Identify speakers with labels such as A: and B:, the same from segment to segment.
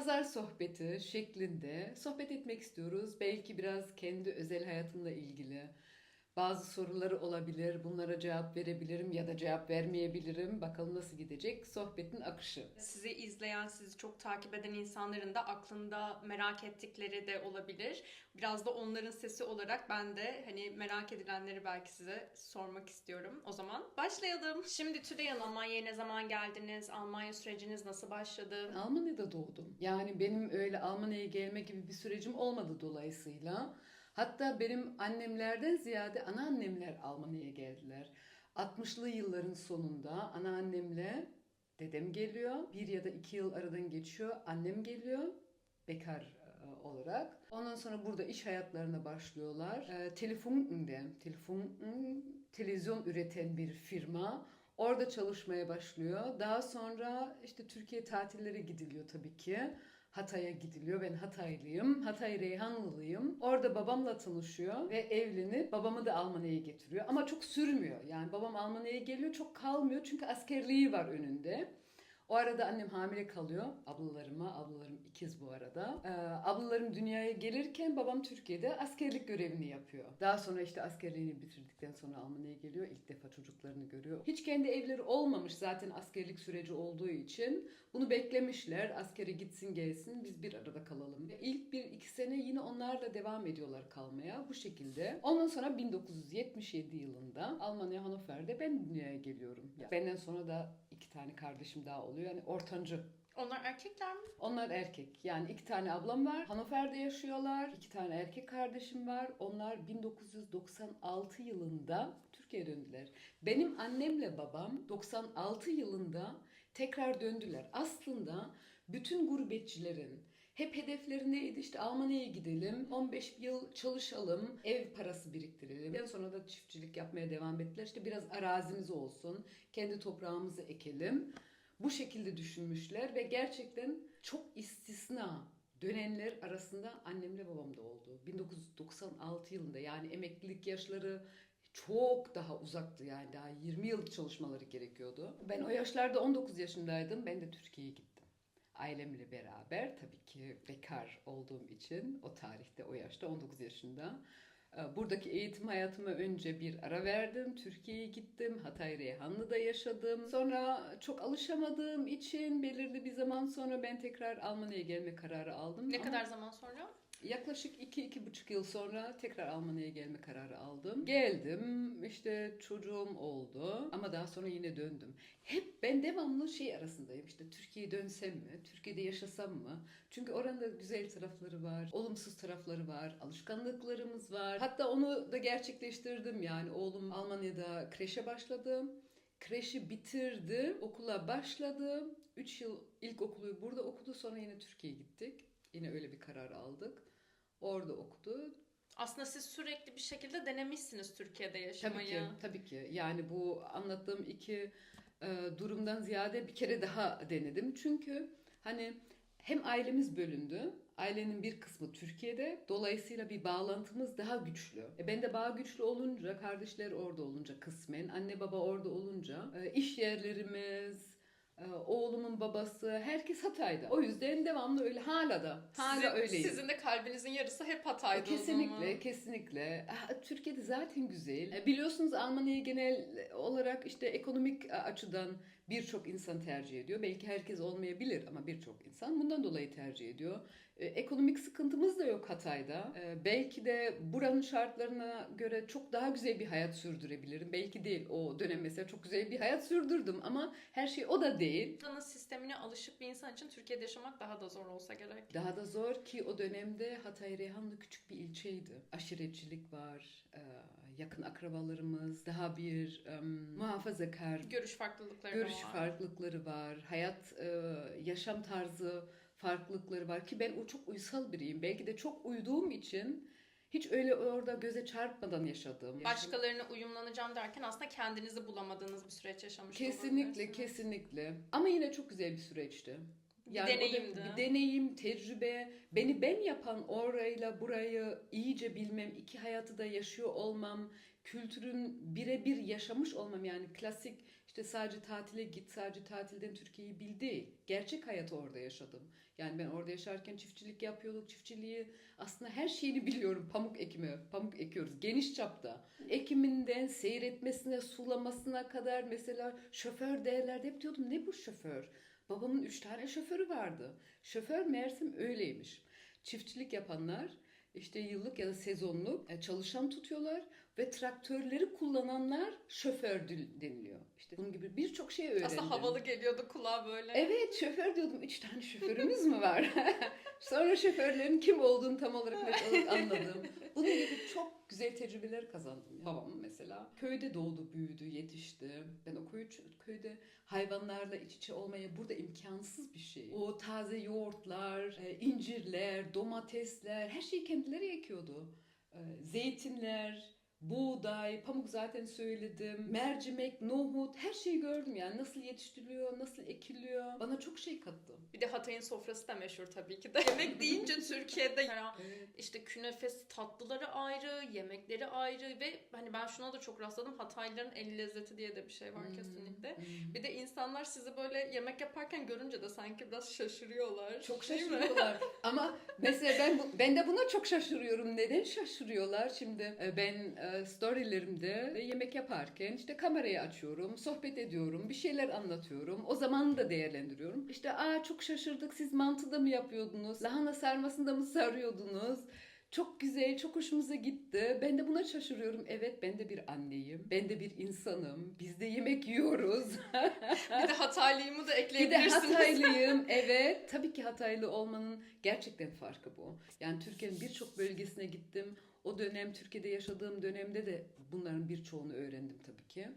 A: pazar sohbeti şeklinde sohbet etmek istiyoruz. Belki biraz kendi özel hayatımla ilgili. Bazı soruları olabilir. Bunlara cevap verebilirim ya da cevap vermeyebilirim. Bakalım nasıl gidecek sohbetin akışı.
B: Sizi izleyen, sizi çok takip eden insanların da aklında merak ettikleri de olabilir. Biraz da onların sesi olarak ben de hani merak edilenleri belki size sormak istiyorum. O zaman başlayalım. Şimdi Tülay Hanım, Almanya'ya ne zaman geldiniz? Almanya süreciniz nasıl başladı?
A: Almanya'da doğdum. Yani benim öyle Almanya'ya gelme gibi bir sürecim olmadı dolayısıyla. Hatta benim annemlerden ziyade anneannemler Almanya'ya geldiler. 60'lı yılların sonunda anneannemle dedem geliyor. Bir ya da iki yıl aradan geçiyor. Annem geliyor. Bekar e, olarak. Ondan sonra burada iş hayatlarına başlıyorlar. E, Telefunken'de, telefon, televizyon üreten bir firma. Orada çalışmaya başlıyor. Daha sonra işte Türkiye tatillere gidiliyor tabii ki. Hatay'a gidiliyor. Ben Hataylıyım. Hatay Reyhanlılıyım. Orada babamla tanışıyor ve evlenip babamı da Almanya'ya getiriyor. Ama çok sürmüyor. Yani babam Almanya'ya geliyor çok kalmıyor çünkü askerliği var önünde. O arada annem hamile kalıyor ablalarıma. Ablalarım ikiz bu arada. Ee, ablalarım dünyaya gelirken babam Türkiye'de askerlik görevini yapıyor. Daha sonra işte askerliğini bitirdikten sonra Almanya'ya geliyor. İlk defa çocuklarını görüyor. Hiç kendi evleri olmamış zaten askerlik süreci olduğu için. Bunu beklemişler. Askere gitsin gelsin biz bir arada kalalım. İlk bir iki sene yine onlarla devam ediyorlar kalmaya bu şekilde. Ondan sonra 1977 yılında Almanya Hannover'de ben dünyaya geliyorum. Yani benden sonra da iki tane kardeşim daha oluyor. Yani ortancı
B: Onlar erkekler mi?
A: onlar erkek. Yani iki tane ablam var. Hannover'de yaşıyorlar. İki tane erkek kardeşim var. Onlar 1996 yılında Türkiye'ye döndüler. Benim annemle babam 96 yılında tekrar döndüler. Aslında bütün gurbetçilerin hep hedefleri neydi? İşte Almanya'ya gidelim, 15 yıl çalışalım, ev parası biriktirelim. En sonra da çiftçilik yapmaya devam ettiler. İşte biraz arazimiz olsun, kendi toprağımızı ekelim. Bu şekilde düşünmüşler ve gerçekten çok istisna dönenler arasında annemle babam da oldu. 1996 yılında yani emeklilik yaşları çok daha uzaktı yani daha 20 yıl çalışmaları gerekiyordu. Ben o yaşlarda 19 yaşındaydım. Ben de Türkiye'ye gittim. Ailemle beraber tabii ki bekar olduğum için o tarihte o yaşta 19 yaşında. Ee, Buradaki eğitim hayatıma önce bir ara verdim. Türkiye'ye gittim. Hatay Reyhanlı'da yaşadım. Sonra çok alışamadığım için belirli bir zaman sonra ben tekrar Almanya'ya gelme kararı aldım.
B: Ne
A: Ama
B: kadar zaman sonra?
A: Yaklaşık iki, iki buçuk yıl sonra tekrar Almanya'ya gelme kararı aldım. Geldim, işte çocuğum oldu ama daha sonra yine döndüm. Hep ben devamlı şey arasındayım işte Türkiye'ye dönsem mi, Türkiye'de yaşasam mı? Çünkü oranın da güzel tarafları var, olumsuz tarafları var, alışkanlıklarımız var. Hatta onu da gerçekleştirdim yani oğlum Almanya'da kreşe başladı. Kreşi bitirdi, okula başladı. 3 yıl ilkokulu burada okudu sonra yine Türkiye'ye gittik. Yine öyle bir karar aldık. Orada okudu.
B: Aslında siz sürekli bir şekilde denemişsiniz Türkiye'de
A: Tabii
B: yaşamayı.
A: ki, tabii ki. Yani bu anlattığım iki e, durumdan ziyade bir kere daha denedim. Çünkü hani hem ailemiz bölündü. Ailenin bir kısmı Türkiye'de. Dolayısıyla bir bağlantımız daha güçlü. E ben de bağ güçlü olunca, kardeşler orada olunca kısmen, anne baba orada olunca, e, iş yerlerimiz, oğlumun babası, herkes Hatay'da. O yüzden devamlı öyle hala da. Hala
B: Sizin,
A: öyleyim.
B: sizin de kalbinizin yarısı hep Hatay'da o
A: Kesinlikle,
B: zaman.
A: kesinlikle. Türkiye'de zaten güzel. E, Biliyorsunuz Almanya'yı genel olarak işte ekonomik e, açıdan birçok insan tercih ediyor. Belki herkes olmayabilir ama birçok insan bundan dolayı tercih ediyor. E, Ekonomik sıkıntımız da yok Hatay'da. E, Belki de buranın şartlarına göre çok daha güzel bir hayat sürdürebilirim. Belki değil. O dönem mesela çok güzel bir hayat sürdürdüm ama her şey o da değil.
B: Buranın sistemine alışık bir insan için Türkiye'de yaşamak daha da zor olsa gerek.
A: Daha da zor ki o dönemde Hatay Reyhanlı küçük bir ilçeydi. Aşiretçilik var, e, yakın akrabalarımız, daha bir e, muhafazakar
B: Görüş farklılıkları
A: görüş
B: var.
A: farklılıkları var, hayat, e, yaşam tarzı farklılıkları var ki ben o çok uysal biriyim. Belki de çok uyduğum için hiç öyle orada göze çarpmadan yaşadım.
B: Başkalarına uyumlanacağım derken aslında kendinizi bulamadığınız bir süreç yaşamış
A: Kesinlikle,
B: olabilirsiniz.
A: kesinlikle. Ama yine çok güzel bir süreçti.
B: Bir
A: o da
B: deneyimdi.
A: bir deneyim, tecrübe. Beni ben yapan orayla burayı iyice bilmem, iki hayatı da yaşıyor olmam, kültürün birebir yaşamış olmam yani klasik işte sadece tatile git, sadece tatilden Türkiye'yi bil değil. Gerçek hayatı orada yaşadım. Yani ben orada yaşarken çiftçilik yapıyorduk. Çiftçiliği aslında her şeyini biliyorum. Pamuk ekimi, pamuk ekiyoruz geniş çapta. Ekiminden seyretmesine, sulamasına kadar mesela şoför derlerdi. Hep diyordum ne bu şoför? Babamın üç tane şoförü vardı. Şoför meğersem öyleymiş. Çiftçilik yapanlar işte yıllık ya da sezonluk e, çalışan tutuyorlar ve traktörleri kullananlar şoför deniliyor. İşte bunun gibi birçok şey öğrendim.
B: Aslında havalı geliyordu kulağa böyle.
A: Evet şoför diyordum. Üç tane şoförümüz mü var? Sonra şoförlerin kim olduğunu tam olarak net anladım. Bunun gibi çok güzel tecrübeler kazandım. Babam mesela köyde doğdu, büyüdü, yetişti. Ben o köy, köyde hayvanlarla iç içe olmaya burada imkansız bir şey. O taze yoğurtlar, e, incirler, domatesler her şeyi kendileri ekiyordu. E, Zeytinler, buğday, pamuk zaten söyledim, mercimek, nohut her şeyi gördüm yani nasıl yetiştiriliyor, nasıl ekiliyor. Bana çok şey kattı.
B: Bir de Hatay'ın sofrası da meşhur tabii ki de. Yemek deyince Türkiye'de
A: Evet.
B: işte künefesi tatlıları ayrı, yemekleri ayrı ve hani ben şuna da çok rastladım. Hataylıların el lezzeti diye de bir şey var
A: Hmm,
B: kesinlikle.
A: hmm.
B: Bir de insanlar sizi böyle yemek yaparken görünce de sanki biraz şaşırıyorlar.
A: Çok şaşırıyorlar. Ama mesela ben bu, ben de buna çok şaşırıyorum. Neden şaşırıyorlar? Şimdi e, ben e, storylerimde e, yemek yaparken işte kamerayı açıyorum, sohbet ediyorum, bir şeyler anlatıyorum. O zamanı da değerlendiriyorum. İşte aa çok şaşırdık siz mantıda mı yapıyordunuz? Lahana sarmasında mı sarıyordunuz? Çok güzel, çok hoşumuza gitti. Ben de buna şaşırıyorum. Evet, ben de bir anneyim. Ben de bir insanım. Biz de yemek yiyoruz.
B: Bir de Hataylıyımı da
A: Bir de
B: ekleyebilirsiniz.
A: Hataylıyım. Evet. Tabii ki Hataylı olmanın gerçekten farkı bu. Yani Türkiye'nin birçok bölgesine gittim. O dönem Türkiye'de yaşadığım dönemde de bunların birçoğunu öğrendim tabii ki.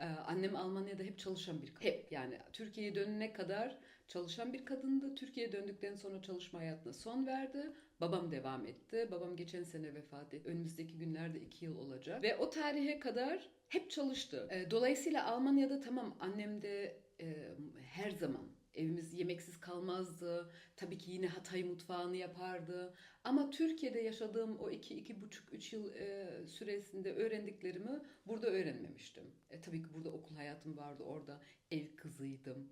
A: Ee, annem Almanya'da hep çalışan bir kadın. Hep yani Türkiye'ye dönene kadar çalışan bir kadındı. Türkiye'ye döndükten sonra çalışma hayatına son verdi. Babam devam etti. Babam geçen sene vefat etti. Önümüzdeki günlerde iki yıl olacak. Ve o tarihe kadar hep çalıştı. Ee, Dolayısıyla Almanya'da tamam annem de e, her zaman evimiz yemeksiz kalmazdı. Tabii ki yine Hatay mutfağını yapardı. Ama Türkiye'de yaşadığım o iki, iki buçuk, üç yıl e, süresinde öğrendiklerimi burada öğrenmemiştim. E, tabii ki burada okul hayatım vardı. Orada ev kızıydım.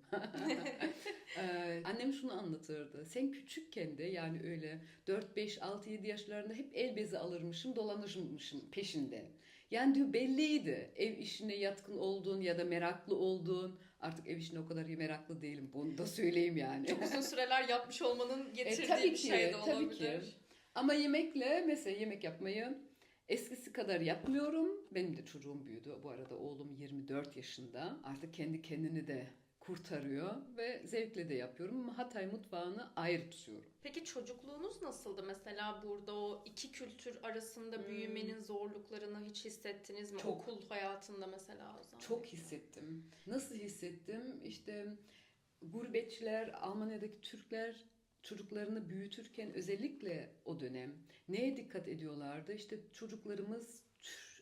A: Ee, annem şunu anlatırdı. Sen küçükken de yani öyle 4, 5, 6, 7 yaşlarında hep el bezi alırmışım, dolanırmışım peşinde. Yani diyor belliydi ev işine yatkın olduğun ya da meraklı olduğun. Artık ev işine o kadar meraklı değilim. Bunu da söyleyeyim yani.
B: Çok uzun süreler yapmış olmanın getirdiği
A: E, tabii
B: bir
A: ki,
B: şey de
A: tabii
B: olabilir.
A: ki. Ama yemekle mesela yemek yapmayı eskisi kadar yapmıyorum. Benim de çocuğum büyüdü. Bu arada oğlum 24 yaşında. Artık kendi kendini de kurtarıyor ve zevkle de yapıyorum ama Hatay mutfağını ayrı tutuyorum.
B: Peki çocukluğunuz nasıldı? Mesela burada o iki kültür arasında
A: Hmm.
B: büyümenin zorluklarını hiç hissettiniz mi?
A: Çok.
B: Okul hayatında mesela o zaman.
A: Çok hissettim. Nasıl hissettim? İşte gurbetçiler, Almanya'daki Türkler çocuklarını büyütürken özellikle o dönem neye dikkat ediyorlardı? İşte çocuklarımız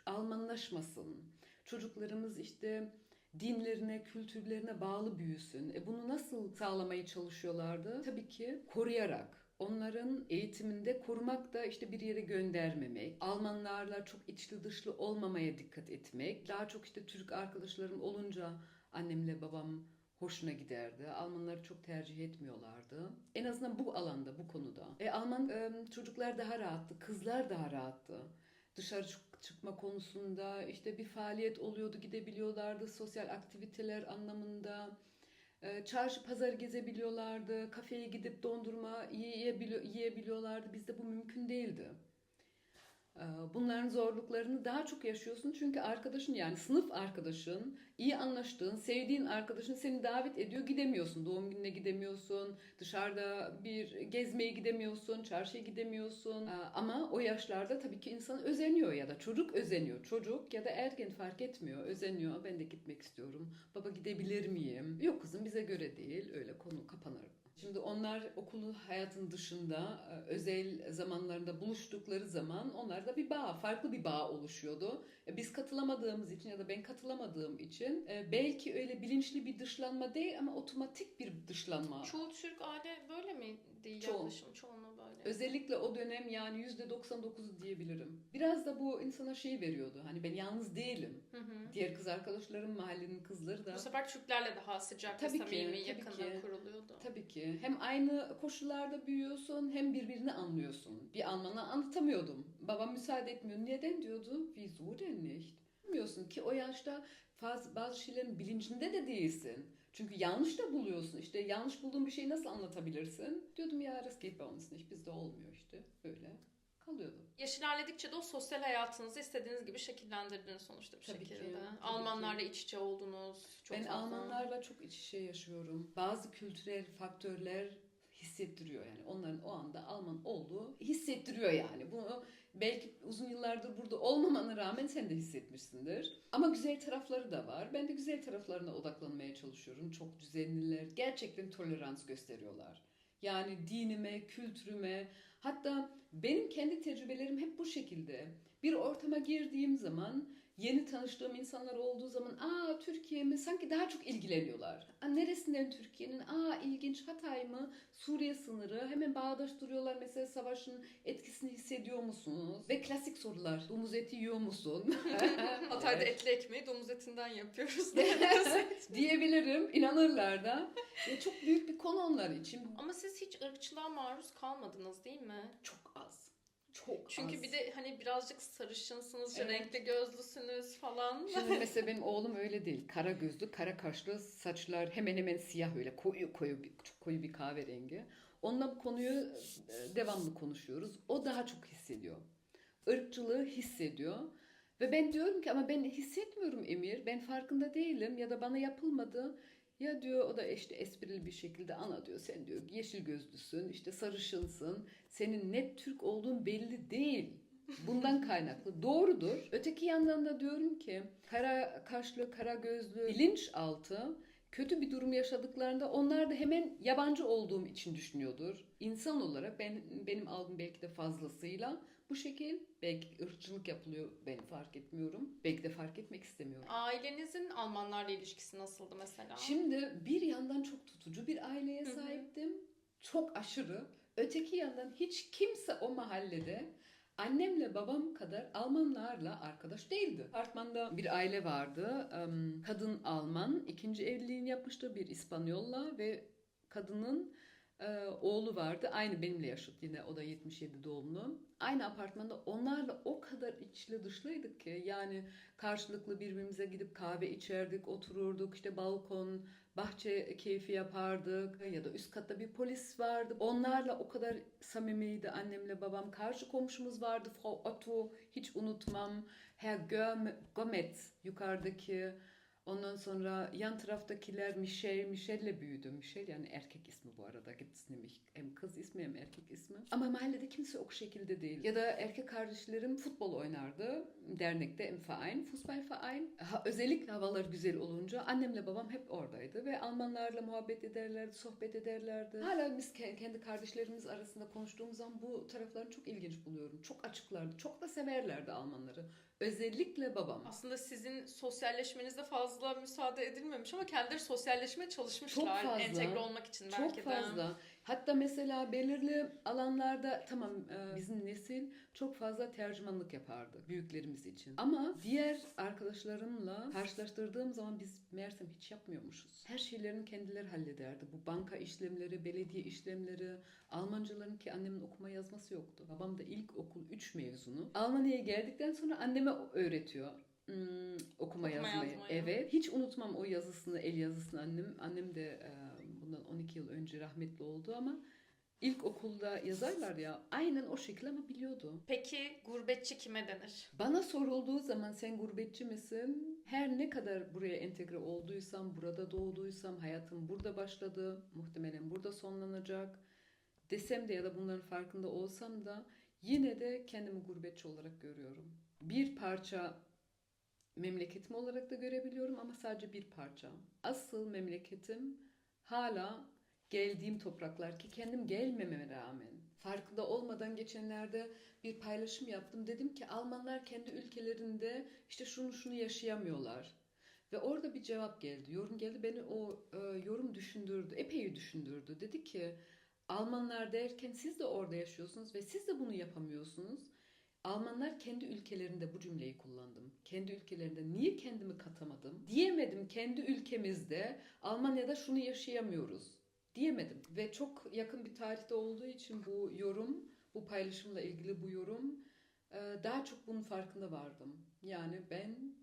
A: Almanlaşmasın. Çocuklarımız işte dinlerine, kültürlerine bağlı büyüsün. E bunu nasıl sağlamaya çalışıyorlardı? Tabii ki koruyarak. Onların eğitiminde korumak da işte bir yere göndermemek, Almanlarla çok içli dışlı olmamaya dikkat etmek. Daha çok işte Türk arkadaşlarım olunca annemle babam hoşuna giderdi. Almanları çok tercih etmiyorlardı. En azından bu alanda, bu konuda. E, Alman e, çocuklar daha rahattı, kızlar daha rahattı. Dışarı çık- çıkma konusunda işte bir faaliyet oluyordu, gidebiliyorlardı. Sosyal aktiviteler anlamında. E, Çarşı pazar gezebiliyorlardı, kafeye gidip dondurma yiyebili- yiyebiliyorlardı. Bizde bu mümkün değildi. E, Bunların zorluklarını daha çok yaşıyorsun çünkü arkadaşın yani sınıf arkadaşın, iyi anlaştığın, sevdiğin arkadaşın seni davet ediyor gidemiyorsun. Doğum gününe gidemiyorsun, dışarıda bir gezmeye gidemiyorsun, çarşıya gidemiyorsun. E, Ama o yaşlarda tabii ki insan özeniyor ya da çocuk özeniyor. Çocuk ya da ergen fark etmiyor, özeniyor. Ben de gitmek istiyorum. Baba gidebilir miyim? Yok kızım bize göre değil. Öyle konu kapanır. Şimdi onlar okul hayatının dışında e, özel zamanlarında buluştukları zaman onlarda bir bağ, farklı bir bağ oluşuyordu. E, Biz katılamadığımız için ya da ben katılamadığım için e, belki öyle bilinçli bir dışlanma değil ama otomatik bir dışlanma.
B: Çoğu Türk aile böyle miydi
A: Çoğu.
B: yaklaşım? Çoğunluğu böyle.
A: Özellikle o dönem yani %99 diyebilirim. Biraz da bu insana şey veriyordu. Hani ben yalnız değilim.
B: Hı hı.
A: Diğer kız arkadaşlarım, mahallenin kızları da.
B: Bu sefer Türklerle daha sıcak
A: Tabii
B: ve samimi
A: ki.
B: kuruluyordu.
A: Tabii ki. Hem aynı koşullarda büyüyorsun hem birbirini anlıyorsun. Bir Alman'a anlatamıyordum. Babam müsaade etmiyor. Neden diyordu? Wieso denn nicht? Bilmiyorsun ki o yaşta faz- bazı şeylerin bilincinde de değilsin. Çünkü yanlış da buluyorsun. İşte yanlış bulduğun bir şeyi nasıl anlatabilirsin? Diyordum ya das geht bei uns nicht. Bizde olmuyor işte. Öyle kalıyordu.
B: Yaş ilerledikçe de o sosyal hayatınızı istediğiniz gibi şekillendirdiniz sonuçta bir
A: Tabii ki,
B: şekilde.
A: tabii
B: Almanlarla
A: ki.
B: iç içe oldunuz. Çok
A: ben
B: fazla.
A: Almanlarla çok iç içe yaşıyorum. Bazı kültürel faktörler hissettiriyor yani. Onların o anda Alman olduğu hissettiriyor yani. Bunu belki uzun yıllardır burada olmamana rağmen sen de hissetmişsindir. Ama güzel tarafları da var. Ben de güzel taraflarına odaklanmaya çalışıyorum. Çok düzenliler. Gerçekten tolerans gösteriyorlar. Yani dinime, kültürüme, hatta benim kendi tecrübelerim hep bu şekilde. Bir ortama girdiğim zaman yeni tanıştığım insanlar olduğu zaman aa Türkiye mi sanki daha çok ilgileniyorlar. Aa, neresinden Türkiye'nin? Aa ilginç Hatay mı? Suriye sınırı. Hemen bağdaştırıyorlar mesela savaşın etkisini hissediyor musunuz? Ve klasik sorular. Domuz eti yiyor musun?
B: Hatay'da
A: Evet.
B: etli ekmeği domuz etinden yapıyoruz.
A: diyebilirim. İnanırlar da. Ya çok büyük bir konu onlar için.
B: Ama siz hiç ırkçılığa maruz kalmadınız değil mi?
A: Çok az. Çok
B: Çünkü
A: az.
B: bir de hani birazcık sarışınsınız,
A: Evet.
B: renkli gözlüsünüz falan.
A: Şimdi mesela benim oğlum öyle değil. Kara gözlü, kara kaşlı, saçlar hemen hemen siyah öyle koyu koyu bir, çok koyu bir kahverengi. Onunla bu konuyu e, devamlı konuşuyoruz. O daha çok hissediyor. Irkçılığı hissediyor. Ve ben diyorum ki ama ben hissetmiyorum Emir. Ben farkında değilim ya da bana yapılmadı. Ya diyor o da işte esprili bir şekilde ana diyor sen diyor yeşil gözlüsün işte sarışınsın senin net Türk olduğun belli değil. Bundan kaynaklı. Doğrudur. Öteki yandan da diyorum ki kara kaşlı, kara gözlü, bilinçaltı kötü bir durum yaşadıklarında onlar da hemen yabancı olduğum için düşünüyordur. İnsan olarak ben benim algım belki de fazlasıyla bu şekil belki ırkçılık yapılıyor ben fark etmiyorum. Belki de fark etmek istemiyorum.
B: Ailenizin Almanlarla ilişkisi nasıldı mesela?
A: Şimdi bir yandan çok tutucu bir aileye
B: Hı hı.
A: sahiptim. Çok aşırı. Öteki yandan hiç kimse o mahallede annemle babam kadar Almanlarla arkadaş değildi. Apartmanda bir aile vardı. Kadın Alman. ikinci evliliğini yapmıştı bir İspanyolla ve kadının e, oğlu vardı. Aynı benimle yaşıt yine o da 77 doğumlu. Aynı apartmanda onlarla o kadar içli dışlıydık ki yani karşılıklı birbirimize gidip kahve içerdik, otururduk işte balkon, bahçe keyfi yapardık ya da üst katta bir polis vardı. Onlarla o kadar samimiydi annemle babam. Karşı komşumuz vardı Frau Otto hiç unutmam. Herr Göm- Gometz yukarıdaki Ondan sonra yan taraftakiler Michel, Michel'le büyüdü. Michel yani erkek ismi bu arada. Gibt es nämlich hem kız ismi hem erkek ismi. Ama mahallede kimse o şekilde değil. Ya da erkek kardeşlerim futbol oynardı. Dernekte im Verein, Fußballverein. Ha, özellikle havalar güzel olunca annemle babam hep oradaydı. Ve Almanlarla muhabbet ederlerdi, sohbet ederlerdi. Hala biz ke- kendi kardeşlerimiz arasında konuştuğumuz zaman bu taraflarını çok ilginç buluyorum. Çok açıklardı, çok da severlerdi Almanları. Özellikle babam.
B: Aslında sizin sosyalleşmenize fazla müsaade edilmemiş ama kendileri sosyalleşmeye çalışmışlar.
A: Çok fazla.
B: Entegre olmak için
A: Çok
B: belki de.
A: fazla. Hatta mesela belirli alanlarda tamam e, bizim nesil çok fazla tercümanlık yapardı büyüklerimiz için. Ama diğer arkadaşlarımla karşılaştırdığım zaman biz meğersem hiç yapmıyormuşuz. Her şeylerini kendileri hallederdi. Bu banka işlemleri, belediye işlemleri, Almancaların ki annemin okuma yazması yoktu. Babam da ilk okul 3 mezunu. Almanya'ya geldikten sonra anneme öğretiyor. Hmm, okuma, yazmayı.
B: yazmayı.
A: Evet. Hiç unutmam o yazısını, el yazısını annem. Annem de e, bundan 12 yıl önce rahmetli oldu ama ilk okulda yazarlar ya aynen o şekilde ama biliyordu.
B: Peki gurbetçi kime denir?
A: Bana sorulduğu zaman sen gurbetçi misin? Her ne kadar buraya entegre olduysam, burada doğduysam, hayatım burada başladı, muhtemelen burada sonlanacak desem de ya da bunların farkında olsam da yine de kendimi gurbetçi olarak görüyorum. Bir parça memleketim olarak da görebiliyorum ama sadece bir parça. Asıl memleketim hala geldiğim topraklar ki kendim gelmememe rağmen farkında olmadan geçenlerde bir paylaşım yaptım. Dedim ki Almanlar kendi ülkelerinde işte şunu şunu yaşayamıyorlar. Ve orada bir cevap geldi, yorum geldi. Beni o e, yorum düşündürdü, epey düşündürdü. Dedi ki Almanlar derken siz de orada yaşıyorsunuz ve siz de bunu yapamıyorsunuz. Almanlar kendi ülkelerinde bu cümleyi kullandım. Kendi ülkelerinde niye kendimi katamadım? Diyemedim kendi ülkemizde Almanya'da şunu yaşayamıyoruz. Diyemedim. Ve çok yakın bir tarihte olduğu için bu yorum, bu paylaşımla ilgili bu yorum daha çok bunun farkında vardım. Yani ben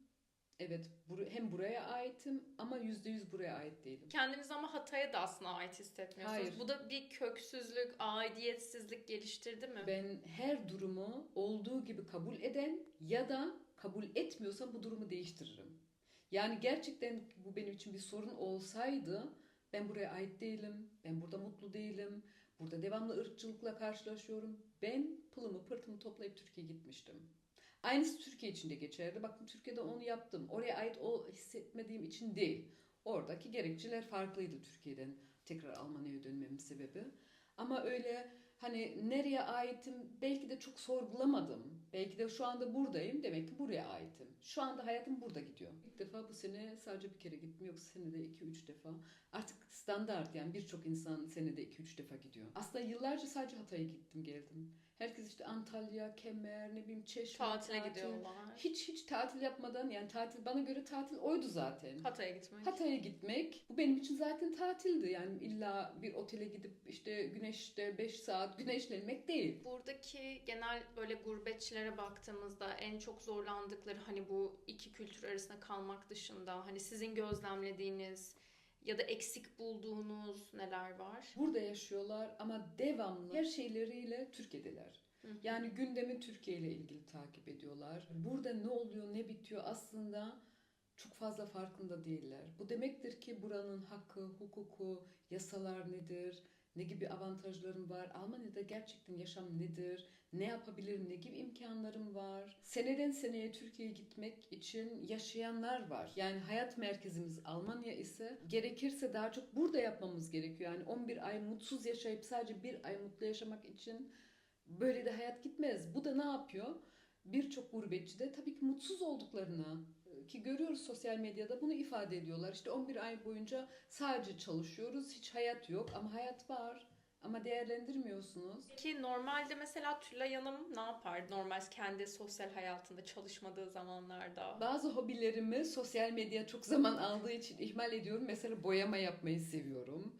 A: evet bur- hem buraya aitim ama yüzde yüz buraya ait değilim.
B: Kendinizi ama Hatay'a da aslında ait hissetmiyorsunuz.
A: Hayır.
B: Bu da bir köksüzlük, aidiyetsizlik geliştirdi mi?
A: Ben her durumu olduğu gibi kabul eden ya da kabul etmiyorsam bu durumu değiştiririm. Yani gerçekten bu benim için bir sorun olsaydı ben buraya ait değilim, ben burada mutlu değilim, burada devamlı ırkçılıkla karşılaşıyorum. Ben pılımı pırtımı toplayıp Türkiye'ye gitmiştim. Aynısı Türkiye için de geçerli. Bakın Türkiye'de onu yaptım. Oraya ait o hissetmediğim için değil. Oradaki gerekçeler farklıydı Türkiye'den tekrar Almanya'ya dönmemin sebebi. Ama öyle hani nereye aitim belki de çok sorgulamadım. Belki de şu anda buradayım demek ki buraya aitim. Şu anda hayatım burada gidiyor. İlk defa bu sene sadece bir kere gittim yoksa senede 2-3 defa. Artık standart yani birçok insan senede 2-3 defa gidiyor. Aslında yıllarca sadece Hatay'a gittim geldim. Herkes işte Antalya, Kemer, ne bileyim Çeşme,
B: Tatile
A: tatil.
B: gidiyorlar.
A: Hiç hiç tatil yapmadan yani tatil bana göre tatil oydu zaten.
B: Hatay'a gitmek.
A: Hatay'a gitmek bu benim için zaten tatildi. Yani illa bir otele gidip işte güneşte 5 saat güneşlenmek değil.
B: Buradaki genel böyle gurbetçilere baktığımızda en çok zorlandıkları hani bu iki kültür arasında kalmak dışında hani sizin gözlemlediğiniz ya da eksik bulduğunuz neler var?
A: Burada yaşıyorlar ama devamlı her şeyleriyle Türkiye'deler.
B: Hı hı.
A: Yani gündemi Türkiye ile ilgili takip ediyorlar. Burada ne oluyor, ne bitiyor aslında çok fazla farkında değiller. Bu demektir ki buranın hakkı, hukuku, yasalar nedir? Ne gibi avantajlarım var? Almanya'da gerçekten yaşam nedir? Ne yapabilirim? Ne gibi imkanlarım var? Seneden seneye Türkiye'ye gitmek için yaşayanlar var. Yani hayat merkezimiz Almanya ise gerekirse daha çok burada yapmamız gerekiyor. Yani 11 ay mutsuz yaşayıp sadece bir ay mutlu yaşamak için böyle de hayat gitmez. Bu da ne yapıyor? Birçok gurbetçi de tabii ki mutsuz olduklarını ki görüyoruz sosyal medyada bunu ifade ediyorlar. İşte 11 ay boyunca sadece çalışıyoruz, hiç hayat yok ama hayat var ama değerlendirmiyorsunuz.
B: Peki normalde mesela Tülay Hanım ne yapar? Normal kendi sosyal hayatında çalışmadığı zamanlarda.
A: Bazı hobilerimi sosyal medya çok zaman aldığı için ihmal ediyorum. Mesela boyama yapmayı seviyorum.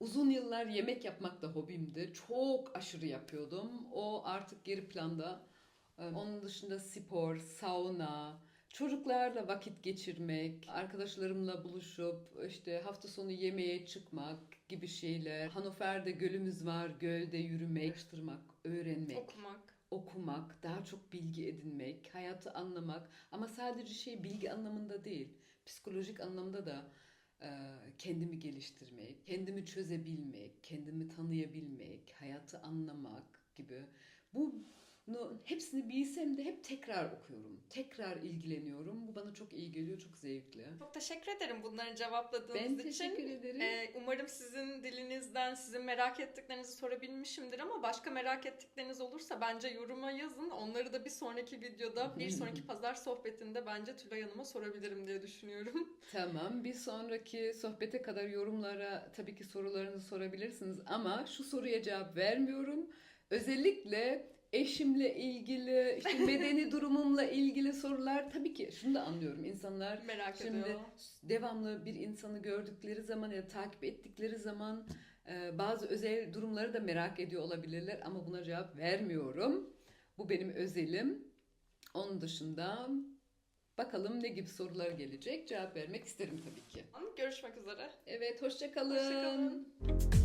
A: Uzun yıllar yemek yapmak da hobimdi. Çok aşırı yapıyordum. O artık geri planda. Ee, Onun dışında spor, sauna, çocuklarla vakit geçirmek, arkadaşlarımla buluşup işte hafta sonu yemeğe çıkmak gibi şeyler. Hannover'de gölümüz var, gölde yürümek, araştırmak, öğrenmek
B: Okumak.
A: okumak, daha çok bilgi edinmek, hayatı anlamak ama sadece şey bilgi anlamında değil, psikolojik anlamda da e, kendimi geliştirmek, kendimi çözebilmek, kendimi tanıyabilmek, hayatı anlamak gibi. Bu hepsini bilsem de hep tekrar okuyorum. Tekrar ilgileniyorum. Bu bana çok iyi geliyor, çok zevkli.
B: Çok teşekkür ederim bunları cevapladığınız
A: Ben
B: için.
A: teşekkür ederim.
B: Ee, umarım sizin dilinizden sizin merak ettiklerinizi sorabilmişimdir ama başka merak ettikleriniz olursa bence yoruma yazın. Onları da bir sonraki videoda, bir sonraki pazar sohbetinde bence Tülay Hanım'a sorabilirim diye düşünüyorum.
A: Tamam. Bir sonraki sohbete kadar yorumlara tabii ki sorularınızı sorabilirsiniz ama şu soruya cevap vermiyorum. Özellikle eşimle ilgili, işte medeni durumumla ilgili sorular tabii ki şunu da anlıyorum. İnsanlar
B: Merak
A: şimdi
B: ediyor.
A: devamlı bir insanı gördükleri zaman ya da takip ettikleri zaman e, bazı özel durumları da merak ediyor olabilirler ama buna cevap vermiyorum. Bu benim özelim. Onun dışında bakalım ne gibi sorular gelecek. Cevap vermek isterim tabii ki.
B: Görüşmek üzere.
A: Evet, hoşça kalın.
B: Hoşçakalın.